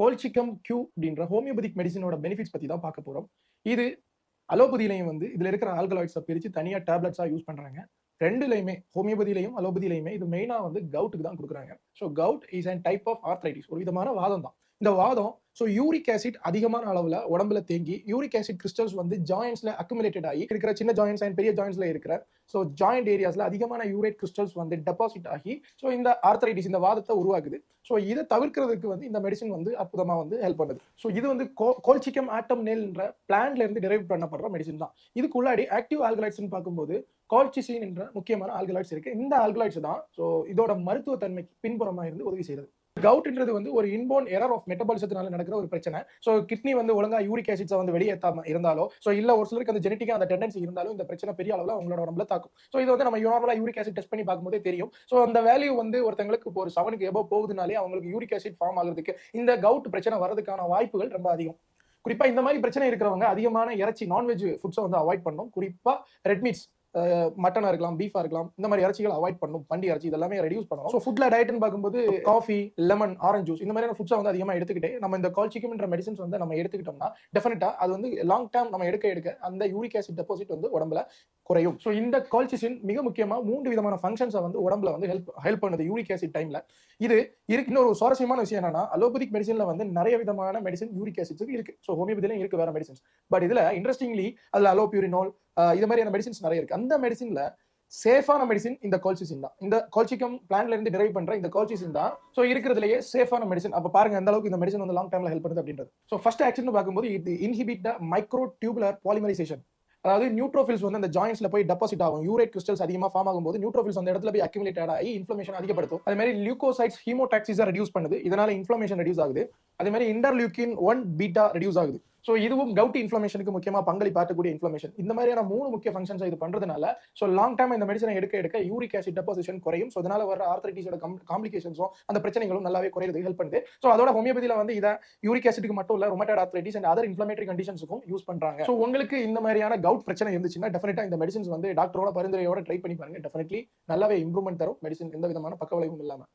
கோல்சிக்கம் Q அப்படின்ற homeopathic மெடிசினோட benefits பத்தி தான் பார்க்க போறோம். இது அலோபதியிலையும் வந்து இதுல இருக்கிற ஆல்கலாய்ட்ஸை பிரிச்சு தனியா டேப்லெட்ஸா யூஸ் பண்றாங்க. ரெண்டுலையுமே ஹோமியோபதியிலையும் அலோபதியிலையுமே இது மெயினா வந்து கவுட்டுக்கு தான் கொடுக்குறாங்க. So gout is and type of arthritis ஒரு விதமான வாதம் தான். இந்த வாதம் ஸோ யூரிக் ஆசிட் அதிகமான அளவில் உடம்புல தேங்கி யூரிக் ஆசிட் கிறிஸ்டல்ஸ் வந்து ஜாயின்ஸ்ல அக்குமுலேட்டட் ஆகி இருக்கிற சின்ன ஜாயின்ஸ் அண்ட் பெரிய ஜாயின்ஸ்ல இருக்கிற ஸோ ஜாயிண்ட் ஏரியாஸ்ல அதிகமான யூரேட் கிறிஸ்டல்ஸ் வந்து டெபாசிட் ஆகி ஸோ இந்த ஆர்த்தரைட்டிஸ் இந்த வாதத்தை உருவாக்குது. ஸோ இதை தவிர்க்கிறதுக்கு வந்து இந்த மெடிசன் வந்து அற்புதமாக வந்து ஹெல்ப் பண்ணுது. ஸோ இது வந்து கோல்சிக்கம் ஆட்டம் நெல்ன்ற பிளான்ல இருந்து டெரைவ் பண்ணப்படுற மெடிசன் தான். இதுக்குள்ளாடி ஆக்டிவ் ஆல்கலைட்ஸ்னு பார்க்கும்போது கால்சிசின் என்ற முக்கியமான ஆல்கலைட்ஸ் இருக்கு. இந்த ஆல்கலைட்ஸ் தான் ஸோ இதோட மருத்துவ தன்மைக்கு பின்புறமாக இருந்து உதவி செய்யுது. கவுட்ன்றது வந்து ஒரு இன்போன் எரர் ஆஃப் மெட்டபாலிசத்தினால நடக்கிற ஒரு பிரச்சனை. ஸோ கிட்னி வந்து ஒழுங்கா யூரிக் ஆசிட்ஸை வந்து வெளியேற்றாம இருந்தாலோ ஸோ இல்ல ஒரு சிலருக்கு அந்த ஜெனட்டிக்கா அந்த டெண்டன்சி இருந்தாலும் இந்த பிரச்சனை பெரிய அளவில் அவங்களோட உடம்புல தாக்கும். ஸோ இது வந்து நம்ம நார்மலா யூரிக் ஆசிட் டெஸ்ட் பண்ணி பார்க்கும்போதே தெரியும். ஸோ அந்த வேல்யூ வந்து ஒருத்தங்களுக்கு இப்போ ஒரு செவனுக்கு எபோ போகுதுனாலே அவங்களுக்கு யூரிக் ஆசிட் ஃபார்ம் ஆகிறதுக்கு இந்த கவுட் பிரச்சனை வரதுக்கான வாய்ப்புகள் ரொம்ப அதிகம். குறிப்பா இந்த மாதிரி பிரச்சனை இருக்கிறவங்க அதிகமான இறைச்சி நான்வெஜ் ஃபுட்ஸை வந்து அவாய்ட் பண்ணணும் குறிப்பா ரெட்மீட்ஸ் மீட்ஸ் மட்டனா இருக்கலாம் பீஃபா இருக்கலாம் இந்த மாதிரி இறைச்சிகள் அவாய்ட் பண்ணணும் பண்டி இறைச்சி இதெல்லாமே ரெடியூஸ் பண்ணணும். ஸோ ஃபுட்ல டயட்னு பார்க்கும்போது காஃபி லெமன் ஆரஞ்சு ஜூஸ் இந்த மாதிரியான ஃபுட்ஸை வந்து அதிகமாக எடுத்துக்கிட்டே நம்ம இந்த கால்சிக்கம்ன்ற மெடிசன்ஸ் வந்து நம்ம எடுத்துக்கிட்டோம்னா டெஃபினட்டா அது வந்து லாங் டேர்ம் நம்ம எடுக்க எடுக்க அந்த யூரிக் ஆசிட் டெபாசிட் வந்து உடம்புல குறையும். ஸோ இந்த கால்சிசின் மிக முக்கியமா மூன்று விதமான ஃபங்க்ஷன்ஸை வந்து உடம்புல வந்து ஹெல்ப் ஹெல்ப் பண்ணுது யூரிக் ஆசிட் டைம்ல இது இருக்கு இன்னொரு சுவாரஸ்யமான விஷயம் என்னன்னா அலோபதிக் மெடிசன்ல வந்து நிறைய விதமான மெடிசன் யூரிக் ஆசிட்ஸ் இருக்கு. ஸோ ஹோமியோபதியிலும் இருக்கு வேற மெடிசன்ஸ் பட் இதுல இன்ட்ரெஸ்டிங்லி அதுல அலோபியூரினால் இது மாதிரியான மெடிசின்ஸ் நிறைய இருக்கு. அந்த மெடிசின்ல சேஃபான மெடிசின் இந்த கோல்சிசின் தான். இந்த கோல்சிக்கம் பிளான்ல இருந்து டிரைவ் பண்ற இந்த கோல்சிசின் தான். ஸோ இருக்கிறதுலயே சேஃபான மெடிசன் அப்ப பாருங்க எந்த அளவுக்கு இந்த மெடிசன் வந்து லாங் டைம்ல ஹெல்ப் பண்ணுது அப்படின்றது. ஸோ ஃபர்ஸ்ட் ஆக்ஷன் பார்க்கும்போது இது inhibit the micro tubular polymerization அதாவது நியூட்ரோஃபில்ஸ் வந்து அந்த ஜாயின்ஸ்ல போய் டெபாசிட் ஆகும். யூரேட் கிறிஸ்டல்ஸ் அதிகமா ஃபார்ம் ஆகும்போது நியூட்ரோஃபில்ஸ் அந்த இடத்துல போய் அக்யூமுலேட் ஆகி இன்ஃப்ளமேஷன் அதிகப்படுத்தும். அதே மாதிரி லியூகோசைட்ஸ் ஹீமோடாக்சிஸை ரெடியூஸ் பண்ணுது. இதனால இன்ஃப்ளமேஷன் ரெடியூஸ் ஆகுது. அதே மாதிரி இன்டர்லியூக்கின் ஒன் பீட்டா ரெடியூஸ் ஆகுது. ஸோ இதுவும் கவுட் இன்ஃப்ளமேஷனுக்கு முக்கியமா பங்களிப்பாற்றக்கூடிய இன்ஃப்ளமேஷன் இந்த மாதிரியான மூணு முக்கிய ஃபங்க்ஷன்ஸ் இது பண்ணுறதுனால ஸோ லாங் டைம் இந்த மெடிசனை எடுக்க எடுக்க யூரிக் ஆசிட் டெபாசிஷன் குறையும். ஸோ அதனால வர ஆர்த்தரைட்டிஸோட காம்ப்ளிகேஷன்ஸும் அந்த பிரச்சனைகளும் நல்லாவே குறையிறது ஹெல்ப் பண்ணுது. ஸோ அதோட ஹோமியோபதியில் வந்து இதை யூரிக் ஆசிட்டுக்கு மட்டும் இல்லை rheumatoid arthritis and other inflammatory கண்டிஷன்ஸுக்கும் use பண்றாங்க. ஸோ உங்களுக்கு இந்த மாதிரியான கவுட் பிரச்சனை இருந்துச்சுன்னா டெஃபினட்டா இந்த மெடிசன்ஸ் வந்து டாக்டரோட பரிந்துரையோட ட்ரை பண்ணி பாருங்க. டெஃபினெட்லி நல்லாவே இம்ப்ரூவ்மெண்ட் தரும். மெடிசன் எந்த விதமான பக்க விளைவும் இல்லாமல்